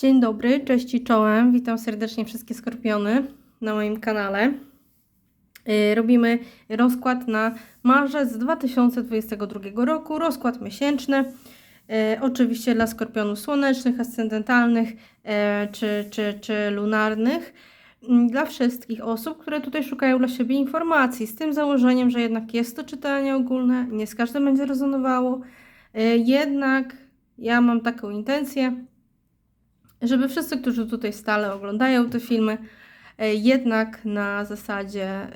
Dzień dobry, cześć i czołem. Witam serdecznie wszystkie skorpiony na moim kanale. Yy, Robimy rozkład na marzec 2022 roku, rozkład miesięczny. Yy, Oczywiście dla skorpionów słonecznych, ascendentalnych yy, czy, czy, czy lunarnych. Yy, Dla wszystkich osób, które tutaj szukają dla siebie informacji, z tym założeniem, że jednak jest to czytanie ogólne, nie z każdym będzie rezonowało. Jednak ja mam taką intencję, żeby wszyscy, którzy tutaj stale oglądają te filmy, e, jednak na zasadzie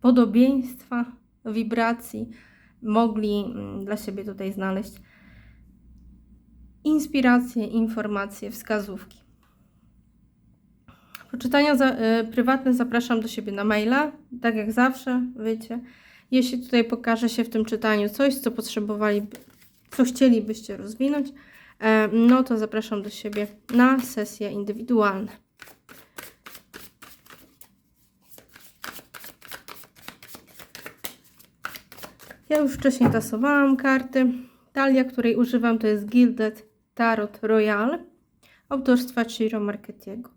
podobieństwa, wibracji, mogli mm, dla siebie tutaj znaleźć inspiracje, informacje, wskazówki. Poczytania za, y, prywatne zapraszam do siebie na maila, tak jak zawsze, wiecie. Jeśli tutaj pokaże się w tym czytaniu coś, co potrzebowali, co chcielibyście rozwinąć, no to zapraszam do siebie na sesje indywidualne. Ja już wcześniej tasowałam karty. Talia, której używam, to jest Gilded Tarot Royal autorstwa Ciro Marchetiego.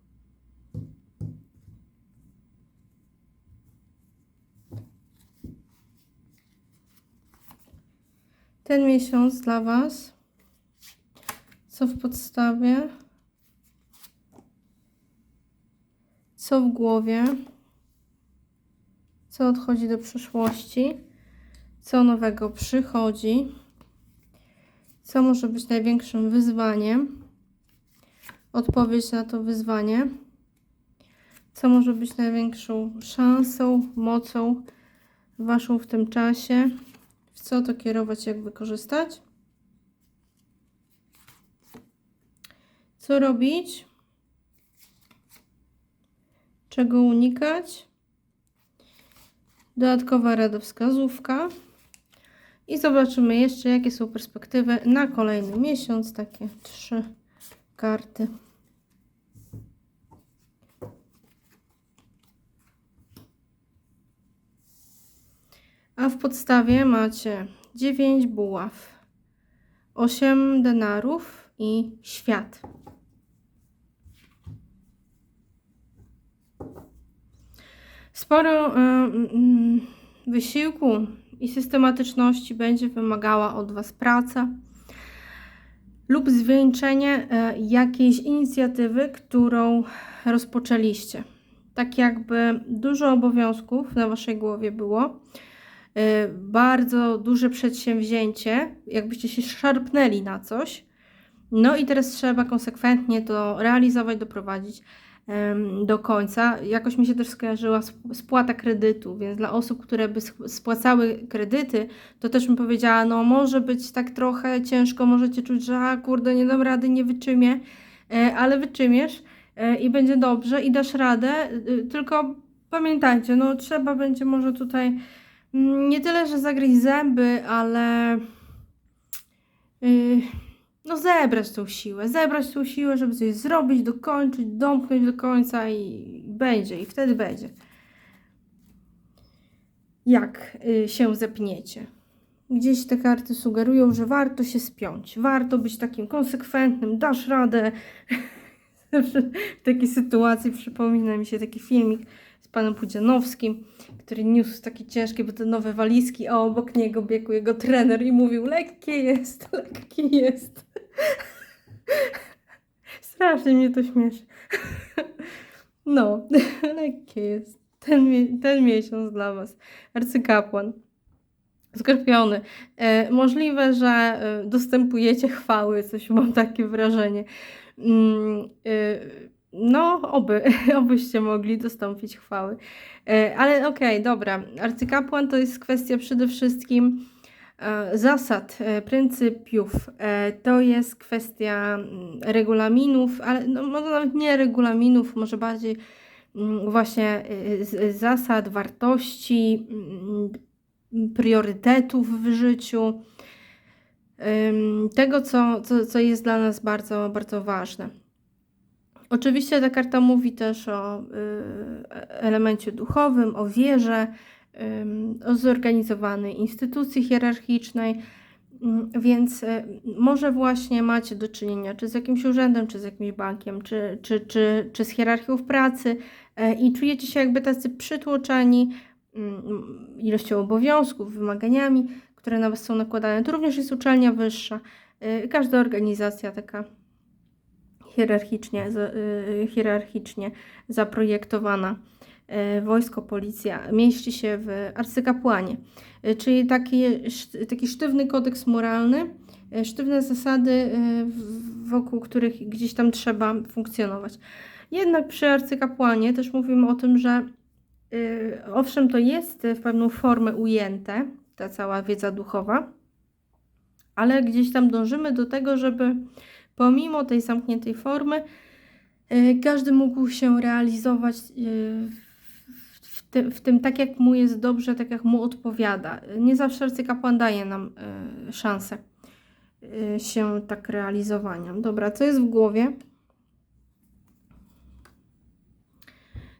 Ten miesiąc dla Was co w podstawie? Co w głowie? Co odchodzi do przyszłości? Co nowego przychodzi? Co może być największym wyzwaniem? Odpowiedź na to wyzwanie. Co może być największą szansą, mocą waszą w tym czasie? W co to kierować, jak wykorzystać? Co robić? Czego unikać? Dodatkowa radowskazówka. I zobaczymy jeszcze, jakie są perspektywy na kolejny miesiąc. Takie trzy karty. A w podstawie macie 9 buław, 8 denarów i świat. Sporo y, mm, wysiłku i systematyczności będzie wymagała od Was praca lub zwieńczenie y, jakiejś inicjatywy, którą rozpoczęliście. Tak jakby dużo obowiązków na Waszej głowie było, y, bardzo duże przedsięwzięcie, jakbyście się szarpnęli na coś. No i teraz trzeba konsekwentnie to realizować, doprowadzić do końca. Jakoś mi się też skojarzyła sp- spłata kredytu, więc dla osób, które by spłacały kredyty, to też bym powiedziała, no może być tak trochę ciężko, możecie czuć, że a kurde, nie dam rady, nie wyczymię, e, ale wyczymiesz e, i będzie dobrze i dasz radę, e, tylko pamiętajcie, no trzeba będzie może tutaj mm, nie tyle, że zagryźć zęby, ale y, no zebrać tą siłę, zebrać tą siłę, żeby coś zrobić, dokończyć, domknąć do końca i będzie, i wtedy będzie. Jak y, się zepniecie? Gdzieś te karty sugerują, że warto się spiąć, warto być takim konsekwentnym, dasz radę. W takiej sytuacji przypomina mi się taki filmik z panem Pudzianowskim, który niósł takie ciężkie, bo te nowe walizki, a obok niego biegł jego trener i mówił, lekkie jest, lekkie jest. Strasznie mnie to śmieszy. No, lekkie jest. Ten, ten miesiąc dla Was. Arcykapłan. Skorpiony. E, możliwe, że e, dostępujecie chwały, coś mam takie wrażenie. Mm, e, no, oby, obyście mogli dostąpić chwały. E, ale okej, dobra. Arcykapłan to jest kwestia przede wszystkim e, zasad, e, pryncypiów. To jest kwestia mm, regulaminów, ale no, może nawet nie regulaminów, może bardziej mm, właśnie zasad, wartości, mm, priorytetów w życiu, tego, co, co, co jest dla nas bardzo, bardzo ważne. Oczywiście ta karta mówi też o y, elemencie duchowym, o wierze, ym, o zorganizowanej instytucji hierarchicznej, Mm, Więc e, może właśnie macie do czynienia czy z jakimś urzędem, czy z jakimś bankiem, czy, czy, czy, czy z hierarchią w pracy e, i czujecie się jakby tacy przytłoczeni mm, ilością obowiązków, wymaganiami, które na Was są nakładane. To również jest uczelnia wyższa. E, Każda organizacja taka hierarchicznie, za- y, hierarchicznie zaprojektowana. E, Wojsko, policja mieści się w arcykapłanie, E, czyli taki, taki sztywny kodeks moralny, e, sztywne zasady, wokół których gdzieś tam trzeba funkcjonować. Jednak przy arcykapłanie też mówimy o tym, że y, owszem, to jest w pewną formę ujęte, ta cała wiedza duchowa, ale gdzieś tam dążymy do tego, żeby pomimo tej zamkniętej formy, y, każdy mógł się realizować y, w, w, ty, w tym tak, jak mu jest dobrze, tak jak mu odpowiada. Nie zawsze arcykapłan daje nam y, szansę się tak realizowania. Dobra, co jest w głowie?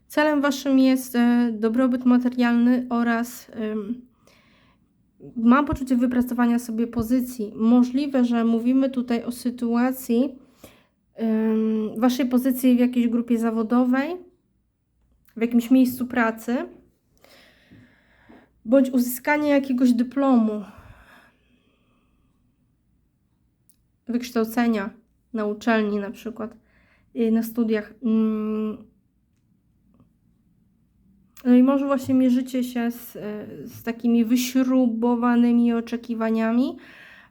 Celem waszym jest e, dobrobyt materialny oraz mam poczucie wypracowania sobie pozycji. Możliwe, że mówimy tutaj o sytuacji waszej pozycji w jakiejś grupie zawodowej, w jakimś miejscu pracy, bądź uzyskanie jakiegoś dyplomu, wykształcenia na uczelni na przykład, y, na studiach. Ym, no i może właśnie mierzycie się z, e, z takimi wyśrubowanymi oczekiwaniami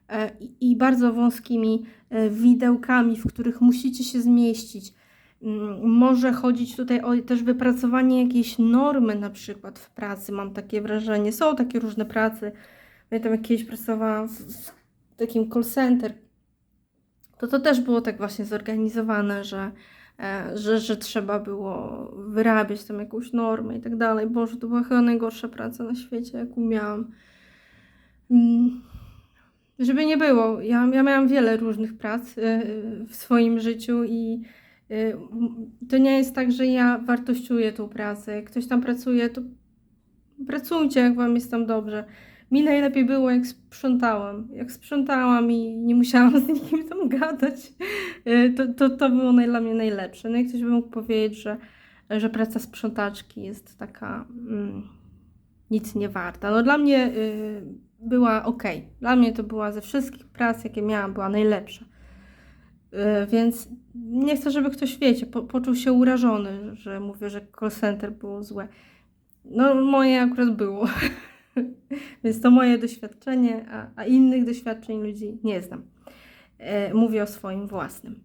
e, i- i bardzo wąskimi e, widełkami, w których musicie się zmieścić. Mm, Może chodzić tutaj o też wypracowanie jakiejś normy, na przykład w pracy, mam takie wrażenie. Są takie różne prace. Pamiętam, jak kiedyś pracowałam w, w takim call center, to to też było tak właśnie zorganizowane, że że, że trzeba było wyrabiać tam jakąś normę i tak dalej. Boże, to była chyba najgorsza praca na świecie, jaką miałam. Mm, Żeby nie było, ja, ja miałam wiele różnych prac e, w swoim życiu i e, m, to nie jest tak, że ja wartościuję tą pracę. Jak ktoś tam pracuje, to pracujcie, jak wam jest tam dobrze. Mi najlepiej było, jak sprzątałam. Jak sprzątałam i nie musiałam z nikim tam gadać, y, to, to, to było dla mnie najlepsze. No i ktoś by mógł powiedzieć, że, że praca sprzątaczki jest taka mm, nic nie warta. No dla mnie y, była ok. Dla mnie to była ze wszystkich prac, jakie miałam, była najlepsza. Y, Więc nie chcę, żeby ktoś, wiecie, po, poczuł się urażony, że mówię, że call center było złe. No, moje akurat było. Więc to moje doświadczenie, a, a innych doświadczeń ludzi nie znam. E, mówię o swoim własnym.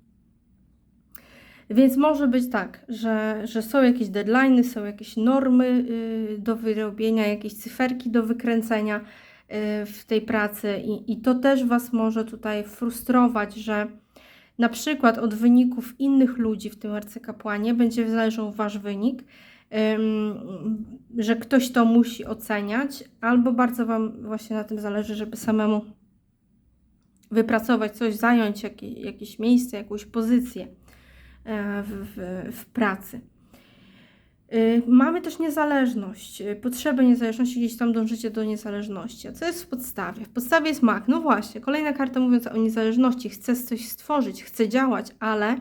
Więc może być tak, że, że są jakieś deadlines, są jakieś normy y, do wyrobienia, jakieś cyferki do wykręcenia y, w tej pracy, i, i to też Was może tutaj frustrować, że na przykład od wyników innych ludzi w tym arcykapłanie będzie zależał Wasz wynik, że ktoś to musi oceniać, albo bardzo Wam właśnie na tym zależy, żeby samemu wypracować coś, zająć jakieś, miejsce, jakąś pozycję e, w, w, w pracy. Y, Mamy też niezależność, y, potrzebę niezależności, gdzieś tam dążycie do niezależności. A co jest w podstawie? W podstawie jest mak. No właśnie, kolejna karta mówiąca o niezależności. Chcę coś stworzyć, chcę działać, ale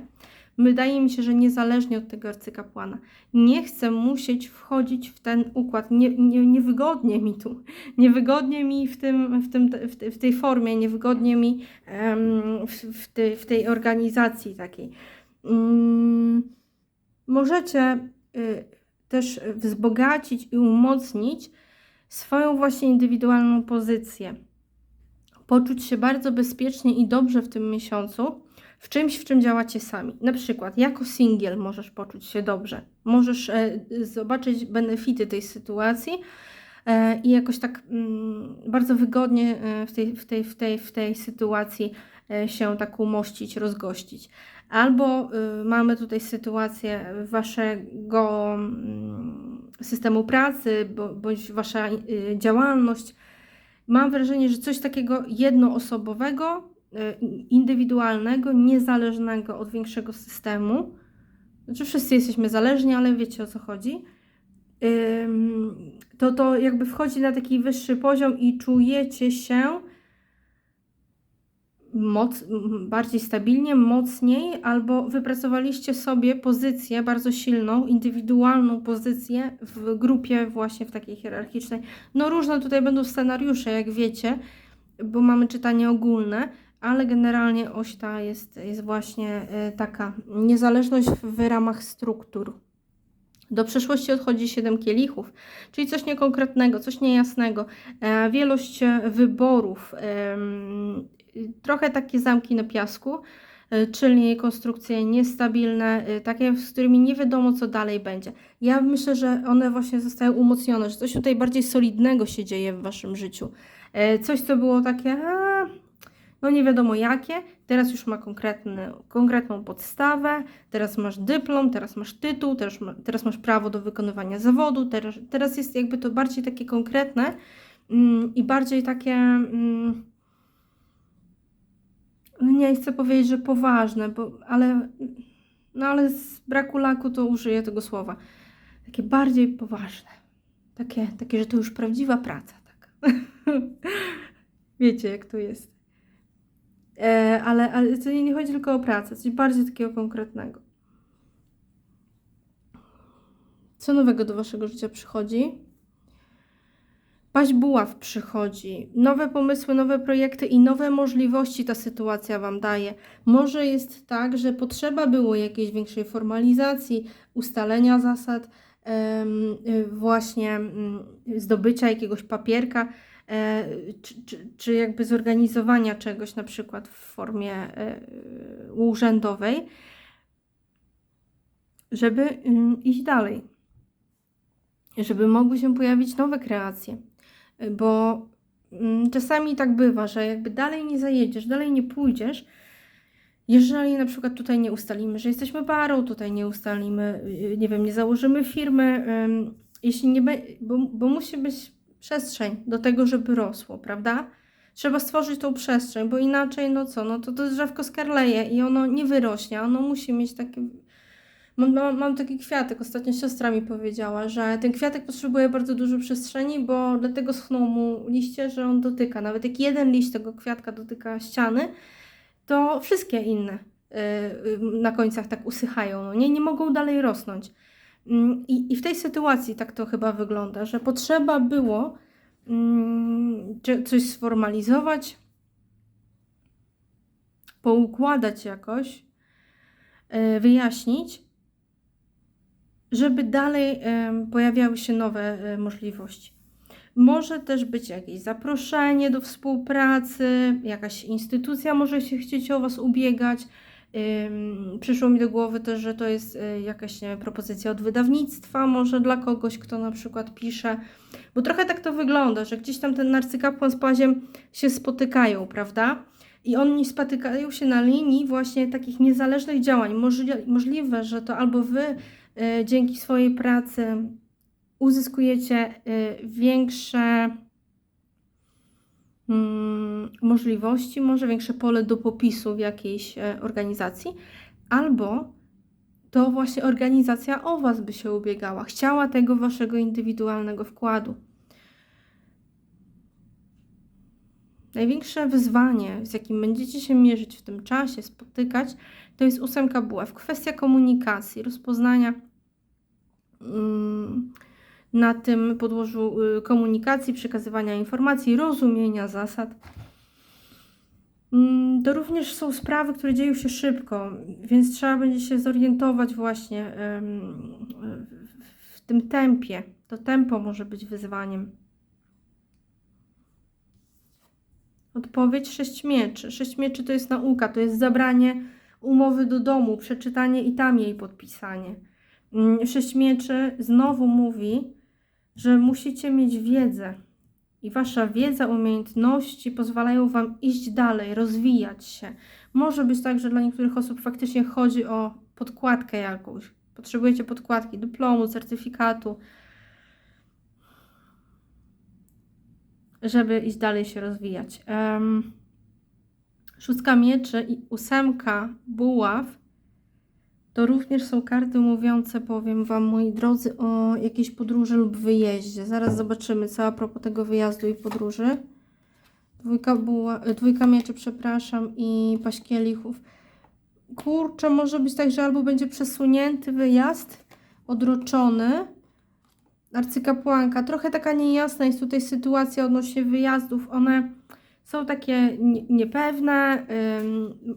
wydaje mi się, że niezależnie od tego arcykapłana. Nie chcę musieć wchodzić w ten układ. Nie, nie, niewygodnie mi tu. Niewygodnie mi w, tym, w, tym, w, te- w tej formie, niewygodnie mi w, w, tej, w tej organizacji takiej. Mm, możecie y, też wzbogacić i umocnić swoją właśnie indywidualną pozycję. Poczuć się bardzo bezpiecznie i dobrze w tym miesiącu, w czymś, w czym działacie sami. Na przykład, jako singiel możesz poczuć się dobrze. Możesz e, zobaczyć benefity tej sytuacji e, i jakoś tak mm, bardzo wygodnie e, w tej, w, tej, w, tej, w tej sytuacji e, się tak umościć, rozgościć. Albo y, mamy tutaj sytuację waszego mm, systemu pracy, bądź wasza y, działalność. Mam wrażenie, że coś takiego jednoosobowego, indywidualnego, niezależnego od większego systemu. Znaczy wszyscy jesteśmy zależni, ale wiecie o co chodzi. To to jakby wchodzi na taki wyższy poziom i czujecie się moc, bardziej stabilnie, mocniej, albo wypracowaliście sobie pozycję bardzo silną, indywidualną pozycję w grupie właśnie w takiej hierarchicznej. No różne tutaj będą scenariusze, jak wiecie, bo mamy czytanie ogólne, ale generalnie oś ta jest, jest właśnie e, taka niezależność w, ramach struktur. Do przeszłości odchodzi 7 kielichów, czyli coś niekonkretnego, coś niejasnego, e, wielość e, wyborów, trochę takie zamki na piasku, czyli konstrukcje niestabilne, takie, z którymi nie wiadomo, co dalej będzie. Ja myślę, że one właśnie zostały umocnione, że coś tutaj bardziej solidnego się dzieje w waszym życiu. Coś, co było takie, a, no nie wiadomo jakie, teraz już ma konkretny, konkretną podstawę, teraz masz dyplom, teraz masz tytuł, teraz, ma, teraz masz prawo do wykonywania zawodu, teraz, teraz jest jakby to bardziej takie konkretne mm, i bardziej takie, mm, no nie chcę powiedzieć, że poważne, bo, ale, no ale z braku laku to użyję tego słowa, takie bardziej poważne, takie, takie że to już prawdziwa praca, tak. Wiecie jak to jest. E, ale, ale to nie, nie chodzi tylko o pracę, coś bardziej takiego konkretnego. Co nowego do waszego życia przychodzi? Paść buław przychodzi. Nowe pomysły, nowe projekty i nowe możliwości ta sytuacja wam daje. Może jest tak, że potrzeba było jakiejś większej formalizacji, ustalenia zasad, właśnie mm, zdobycia jakiegoś papierka, czy, czy, czy jakby zorganizowania czegoś na przykład w formie e, urzędowej, żeby ym, iść dalej, żeby mogły się pojawić nowe kreacje, Y, bo ym, czasami tak bywa, że jakby dalej nie zajedziesz, dalej nie pójdziesz, jeżeli na przykład tutaj nie ustalimy, że jesteśmy parą, tutaj nie ustalimy, y, nie wiem, nie założymy firmy, jeśli nie bo, bo musi być przestrzeń do tego, żeby rosło, prawda? Trzeba stworzyć tą przestrzeń, bo inaczej, no co, no to to drzewko skarleje i ono nie wyrośnie, ono musi mieć takie... Mam, mam, taki kwiatek, ostatnio siostra mi powiedziała, że ten kwiatek potrzebuje bardzo dużo przestrzeni, bo dlatego schną mu liście, że on dotyka. Nawet jak jeden liść tego kwiatka dotyka ściany, to wszystkie inne y, y, na końcach tak usychają, no nie, nie mogą dalej rosnąć. Mm, I, I w tej sytuacji tak to chyba wygląda, że potrzeba było mm, coś sformalizować, poukładać jakoś, e, wyjaśnić, żeby dalej em, pojawiały się nowe e, możliwości. Może też być jakieś zaproszenie do współpracy, jakaś instytucja może się chcieć o Was ubiegać. Przyszło mi do głowy też, że to jest y, jakaś nie propozycja od wydawnictwa, może dla kogoś, kto na przykład pisze, bo trochę tak to wygląda, że gdzieś tam ten arcykapłan z paziem się spotykają, prawda? I oni spotykają się na linii właśnie takich niezależnych działań. Możli możliwe, że to albo wy y, dzięki swojej pracy uzyskujecie y, większe możliwości, może większe pole do popisu w jakiejś e, organizacji, albo to właśnie organizacja o Was by się ubiegała, chciała tego Waszego indywidualnego wkładu. Największe wyzwanie, z jakim będziecie się mierzyć w tym czasie, spotykać, to jest ósemka buław. Kwestia komunikacji, rozpoznania mm, na tym podłożu y, komunikacji, przekazywania informacji, rozumienia zasad. Mm, To również są sprawy, które dzieją się szybko, więc trzeba będzie się zorientować właśnie w tym tempie. To tempo może być wyzwaniem. Odpowiedź sześć mieczy. Sześć mieczy to jest nauka, to jest zabranie umowy do domu, przeczytanie i tam jej podpisanie. Mm, Sześć mieczy znowu mówi, że musicie mieć wiedzę. I wasza wiedza, umiejętności pozwalają wam iść dalej, rozwijać się. Może być tak, że dla niektórych osób faktycznie chodzi o podkładkę jakąś. Potrzebujecie podkładki, dyplomu, certyfikatu, żeby iść dalej się rozwijać. Um, szóstka mieczy i ósemka buław to również są karty mówiące, powiem Wam, moi drodzy, o jakiejś podróży lub wyjeździe. Zaraz zobaczymy, co a propos tego wyjazdu i podróży. Dwójka, buła, e, dwójka mieczy, przepraszam, i paść kielichów. Kurczę, może być tak, że albo będzie przesunięty wyjazd, odroczony. Arcykapłanka, trochę taka niejasna jest tutaj sytuacja odnośnie wyjazdów. One są takie nie- niepewne.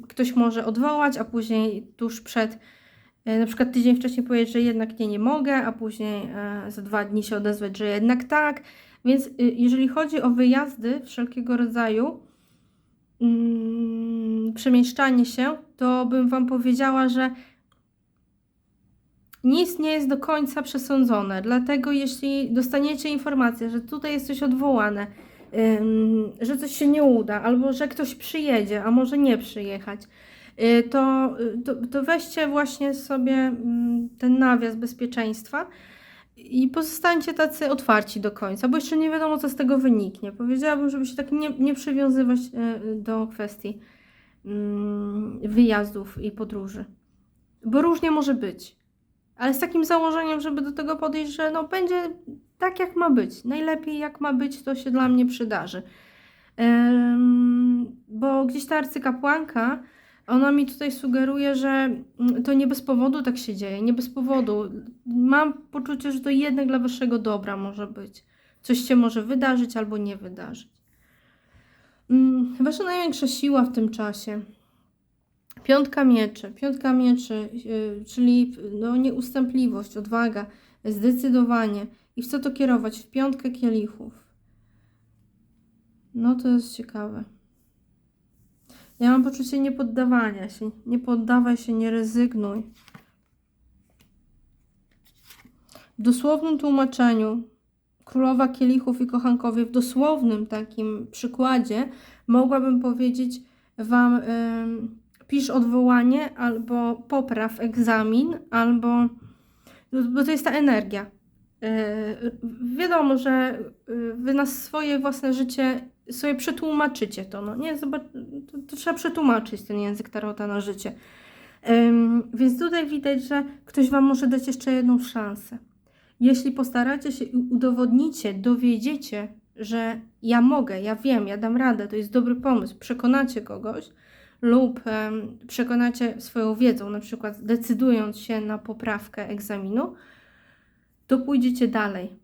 Ktoś może odwołać, a później tuż przed, na przykład tydzień wcześniej powiedzieć, że jednak nie, nie mogę, a później e, za dwa dni się odezwać, że jednak tak. Więc y, jeżeli chodzi o wyjazdy wszelkiego rodzaju, mm, przemieszczanie się, to bym Wam powiedziała, że nic nie jest do końca przesądzone. Dlatego, jeśli dostaniecie informację, że tutaj jest coś odwołane, że coś się nie uda, albo że ktoś przyjedzie, a może nie przyjechać, to, y, to, to weźcie właśnie sobie mm, ten nawias bezpieczeństwa i pozostańcie tacy otwarci do końca, bo jeszcze nie wiadomo, co z tego wyniknie. Powiedziałabym, żeby się tak nie, nie przywiązywać e, do kwestii mm, wyjazdów i podróży. Bo różnie może być. Ale z takim założeniem, żeby do tego podejść, że no będzie tak, jak ma być. Najlepiej, jak ma być, to się dla mnie przydarzy. Bo gdzieś ta arcykapłanka, ona mi tutaj sugeruje, że mm, to nie bez powodu tak się dzieje, nie bez powodu. Mam poczucie, że to jednak dla waszego dobra może być. Coś się może wydarzyć albo nie wydarzyć. Mm, Wasza największa siła w tym czasie. Piątka mieczy. Piątka mieczy, yy, czyli no, nieustępliwość, odwaga, zdecydowanie. I w co to kierować? W piątkę kielichów. No to jest ciekawe. Ja mam poczucie niepoddawania się. Nie poddawaj się, nie rezygnuj. W dosłownym tłumaczeniu królowa kielichów i kochankowie, w dosłownym takim przykładzie, mogłabym powiedzieć Wam, ym, pisz odwołanie, albo popraw egzamin, albo. Bo to jest ta energia. Yy, wiadomo, że yy, Wy na swoje własne życie sobie przetłumaczycie to, no nie? Zobacz, to, to trzeba przetłumaczyć ten język tarota na życie. Więc tutaj widać, że ktoś Wam może dać jeszcze jedną szansę. Jeśli postaracie się i udowodnicie, dowiedziecie, że ja mogę, ja wiem, ja dam radę, to jest dobry pomysł, przekonacie kogoś lub przekonacie swoją wiedzą, na przykład decydując się na poprawkę egzaminu, to pójdziecie dalej.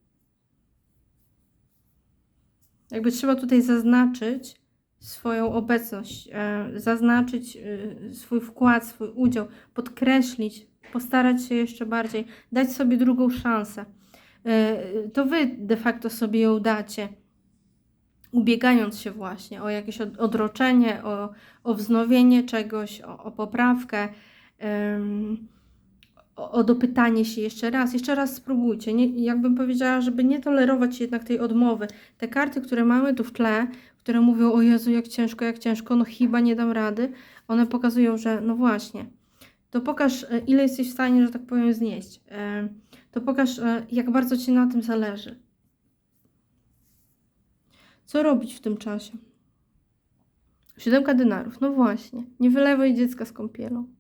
Jakby trzeba tutaj zaznaczyć swoją obecność, e, zaznaczyć e, swój wkład, swój udział, podkreślić, postarać się jeszcze bardziej, dać sobie drugą szansę. E, to wy de facto sobie ją dacie, ubiegając się właśnie o jakieś od- odroczenie, o, o wznowienie czegoś, o, o poprawkę. O, dopytanie się jeszcze raz, jeszcze raz spróbujcie. Nie, jakbym powiedziała, żeby nie tolerować jednak tej odmowy. Te karty, które mamy tu w tle, które mówią, o Jezu, jak ciężko, jak ciężko, no chyba nie dam rady, one pokazują, że no właśnie, to pokaż, e, ile jesteś w stanie, że tak powiem, znieść. E, To pokaż, e, jak bardzo Ci na tym zależy. Co robić w tym czasie? Siódemka denarów, no właśnie. Nie wylewaj dziecka z kąpielą.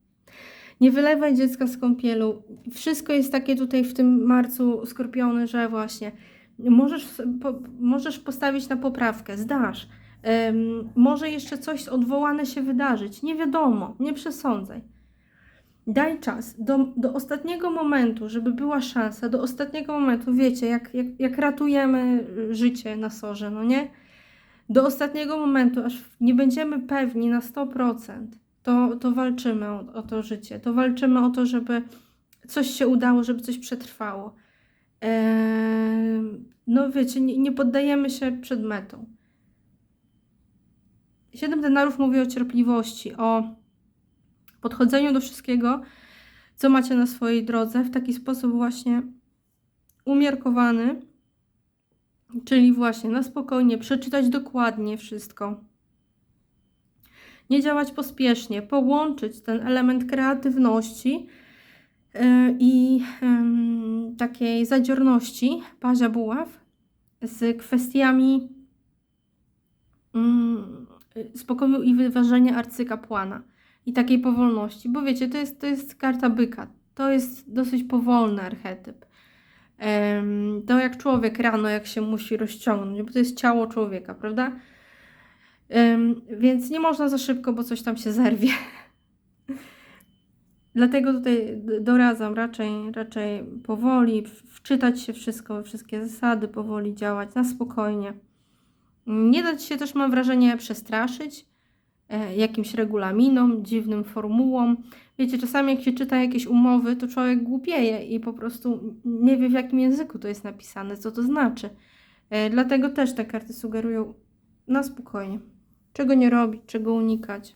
Nie wylewaj dziecka z kąpielą. Wszystko jest takie tutaj w tym marcu skorpiony, że właśnie możesz, po, możesz postawić na poprawkę, zdasz. Em, może jeszcze coś odwołane się wydarzyć. Nie wiadomo, nie przesądzaj. Daj czas do, do ostatniego momentu, żeby była szansa, do ostatniego momentu, wiecie, jak, jak, jak ratujemy życie na sorze, no nie? Do ostatniego momentu, aż nie będziemy pewni na 100%, to, to walczymy o, o to życie, to walczymy o to, żeby coś się udało, żeby coś przetrwało. Em, no wiecie, nie, nie poddajemy się przed metą. Siedem denarów mówi o cierpliwości, o podchodzeniu do wszystkiego, co macie na swojej drodze w taki sposób właśnie umiarkowany, czyli właśnie na spokojnie, przeczytać dokładnie wszystko. Nie działać pospiesznie, połączyć ten element kreatywności yy, i takiej zadziorności pazia buław z kwestiami mm, spokoju i wyważenia arcykapłana i takiej powolności, bo wiecie, to jest, to jest karta byka, to jest dosyć powolny archetyp. To jak człowiek rano, jak się musi rozciągnąć, bo to jest ciało człowieka, prawda? Więc nie można za szybko, bo coś tam się zerwie. Dlatego tutaj doradzam raczej, raczej powoli, wczytać się wszystko, wszystkie zasady, powoli działać na spokojnie. Nie dać się też, mam wrażenie, przestraszyć e, jakimś regulaminom, dziwnym formułom. Wiecie, czasami jak się czyta jakieś umowy, to człowiek głupieje i po prostu nie wie, w jakim języku to jest napisane, co to znaczy. E, Dlatego też te karty sugerują na spokojnie. Czego nie robić, czego unikać.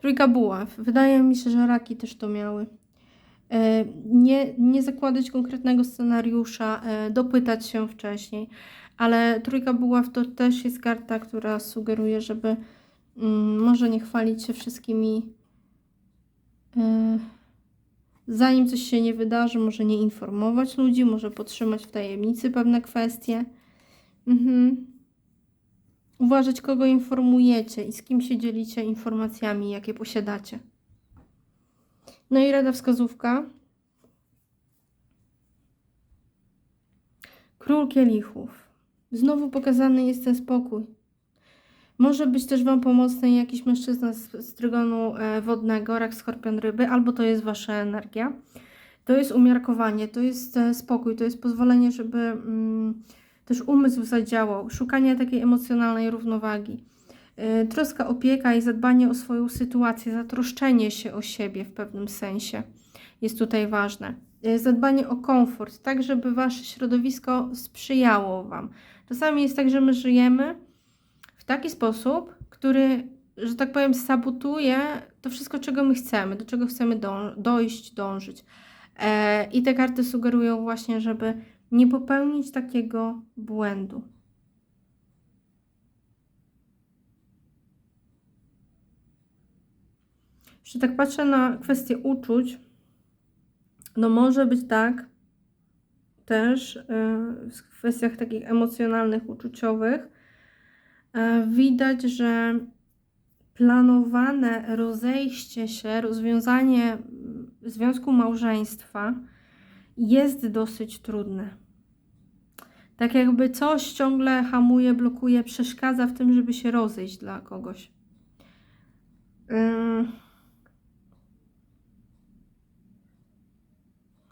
Trójka buław. Wydaje mi się, że raki też to miały. E, Nie, nie zakładać konkretnego scenariusza, e, dopytać się wcześniej, ale trójka buław to też jest karta, która sugeruje, żeby mm, może nie chwalić się wszystkimi. e, Zanim coś się nie wydarzy, może nie informować ludzi, może podtrzymać w tajemnicy pewne kwestie. Mhm. Uważać, kogo informujecie i z kim się dzielicie informacjami, jakie posiadacie. No i rada wskazówka. Król kielichów. Znowu pokazany jest ten spokój. Może być też Wam pomocny jakiś mężczyzna z, z trygonu e, wodnego, rak, skorpion, ryby, albo to jest Wasza energia. To jest umiarkowanie, to jest e, spokój, to jest pozwolenie, żeby mm, też umysł zadziałał, szukanie takiej emocjonalnej równowagi. E, troska, opieka i zadbanie o swoją sytuację, zatroszczenie się o siebie w pewnym sensie jest tutaj ważne. E, Zadbanie o komfort, tak żeby Wasze środowisko sprzyjało Wam. Czasami jest tak, że my żyjemy w taki sposób, który, że tak powiem, sabotuje to wszystko, czego my chcemy, do czego chcemy dojść, dążyć. E, I te karty sugerują właśnie, żeby nie popełnić takiego błędu. Jeśli tak patrzę na kwestię uczuć, no może być tak też e, w kwestiach takich emocjonalnych, uczuciowych, e, widać, że planowane rozejście się, rozwiązanie mm, związku małżeństwa jest dosyć trudne. Tak jakby coś ciągle hamuje, blokuje, przeszkadza w tym, żeby się rozejść dla kogoś.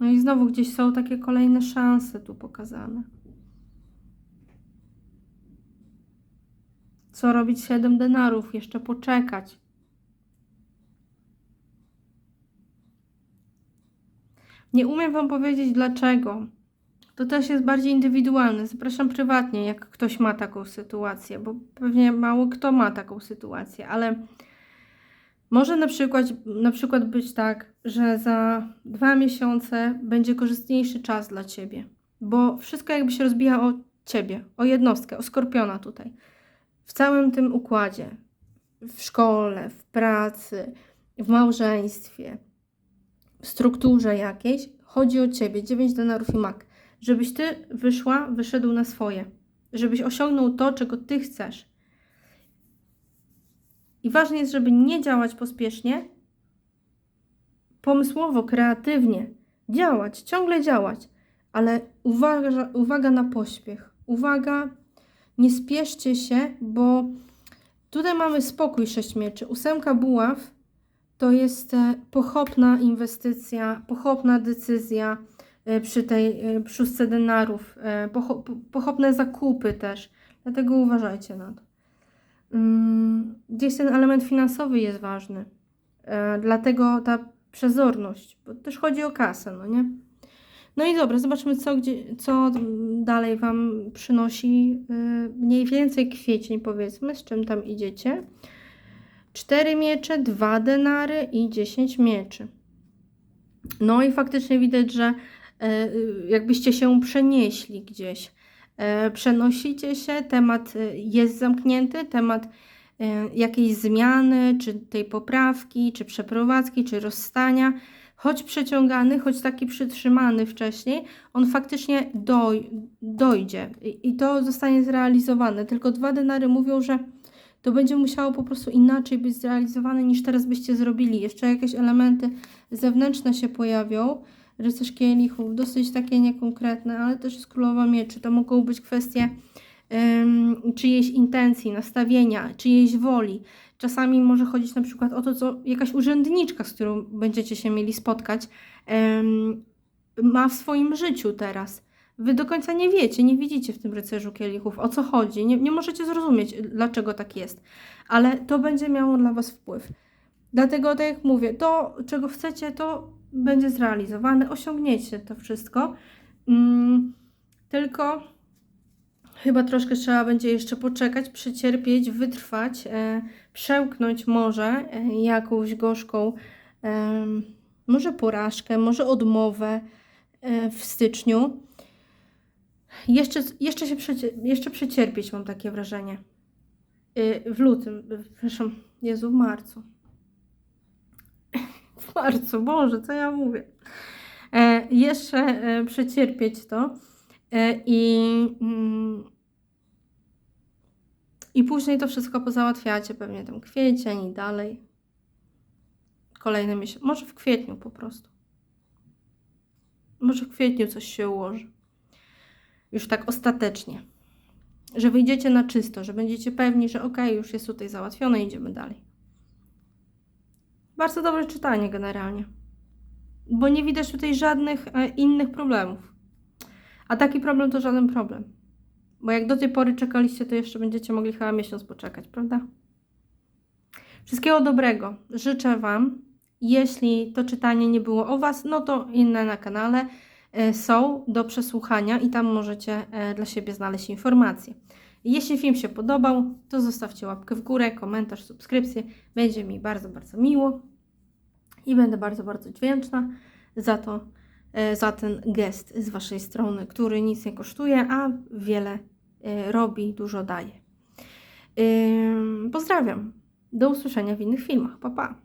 No i znowu gdzieś są takie kolejne szanse tu pokazane. Co robić 7 denarów? Jeszcze poczekać. Nie umiem Wam powiedzieć dlaczego. To też jest bardziej indywidualne. Zapraszam prywatnie, jak ktoś ma taką sytuację, bo pewnie mało kto ma taką sytuację, ale może na przykład, na przykład być tak, że za dwa miesiące będzie korzystniejszy czas dla Ciebie, bo wszystko jakby się rozbija o Ciebie, o jednostkę, o skorpiona tutaj. W całym tym układzie, w szkole, w pracy, w małżeństwie, strukturze jakiejś, chodzi o Ciebie, 9 denarów i mak. Żebyś Ty wyszła, wyszedł na swoje. Żebyś osiągnął to, czego Ty chcesz. I ważne jest, żeby nie działać pospiesznie, pomysłowo, kreatywnie. Działać, ciągle działać, ale uwaga, uwaga na pośpiech. Uwaga, nie spieszcie się, bo tutaj mamy spokój sześć mieczy. Ósemka buław to jest e, pochopna inwestycja, pochopna decyzja e, przy tej e, szóstce denarów, pocho- po- pochopne zakupy też. Dlatego uważajcie na to. Mm, Gdzieś ten element finansowy jest ważny. Dlatego ta przezorność, bo też chodzi o kasę, no nie? No i dobra, zobaczmy, co, gdzie, co dalej Wam przynosi mniej więcej kwiecień, powiedzmy, z czym tam idziecie. Cztery miecze, dwa denary i 10 mieczy. No i faktycznie widać, że e, y, jakbyście się przenieśli gdzieś. E, Przenosicie się, temat y, jest zamknięty, temat e, jakiejś zmiany, czy tej poprawki, czy przeprowadzki, czy rozstania, choć przeciągany, choć taki przytrzymany wcześniej, on faktycznie doj, dojdzie i to zostanie zrealizowane. Tylko dwa denary mówią, że to będzie musiało po prostu inaczej być zrealizowane niż teraz byście zrobili. Jeszcze jakieś elementy zewnętrzne się pojawią. Rycerz kielichów, dosyć takie niekonkretne, ale też jest królowa mieczy. To mogą być kwestie em, czyjejś intencji, nastawienia, czyjejś woli. Czasami może chodzić na przykład o to, co jakaś urzędniczka, z którą będziecie się mieli spotkać, em, ma w swoim życiu teraz. Wy do końca nie wiecie, nie widzicie w tym rycerzu kielichów, o co chodzi, nie, nie możecie zrozumieć, dlaczego tak jest, ale to będzie miało dla Was wpływ. Dlatego, tak jak mówię, to, czego chcecie, to będzie zrealizowane, osiągniecie to wszystko. Mm, tylko chyba troszkę trzeba będzie jeszcze poczekać, przecierpieć, wytrwać, e, przełknąć może e, jakąś gorzką, e, może porażkę, może odmowę e, w styczniu. Jeszcze, jeszcze się przecie, jeszcze przecierpieć, mam takie wrażenie. Y, W lutym, y, przepraszam, Jezu, w marcu. W marcu, Boże, co ja mówię. E, jeszcze e, przecierpieć to e, i, mm, i później to wszystko pozałatwiacie, pewnie ten kwiecień i dalej. Kolejne miesiące, może w kwietniu po prostu. Może w kwietniu coś się ułoży. Już tak ostatecznie. Że wyjdziecie na czysto, że będziecie pewni, że okej, już jest tutaj załatwione, idziemy dalej. Bardzo dobre czytanie generalnie. Bo nie widać tutaj żadnych e, innych problemów. A taki problem to żaden problem. Bo jak do tej pory czekaliście, to jeszcze będziecie mogli chyba miesiąc poczekać, prawda? Wszystkiego dobrego. Życzę Wam. Jeśli to czytanie nie było o Was, no to inne na kanale są do przesłuchania i tam możecie e, dla siebie znaleźć informacje. Jeśli film się podobał, to zostawcie łapkę w górę, komentarz, subskrypcję. Będzie mi bardzo, bardzo miło i będę bardzo, bardzo wdzięczna za to, e, za ten gest z Waszej strony, który nic nie kosztuje, a wiele e, robi, dużo daje. Pozdrawiam. Do usłyszenia w innych filmach. Pa, pa.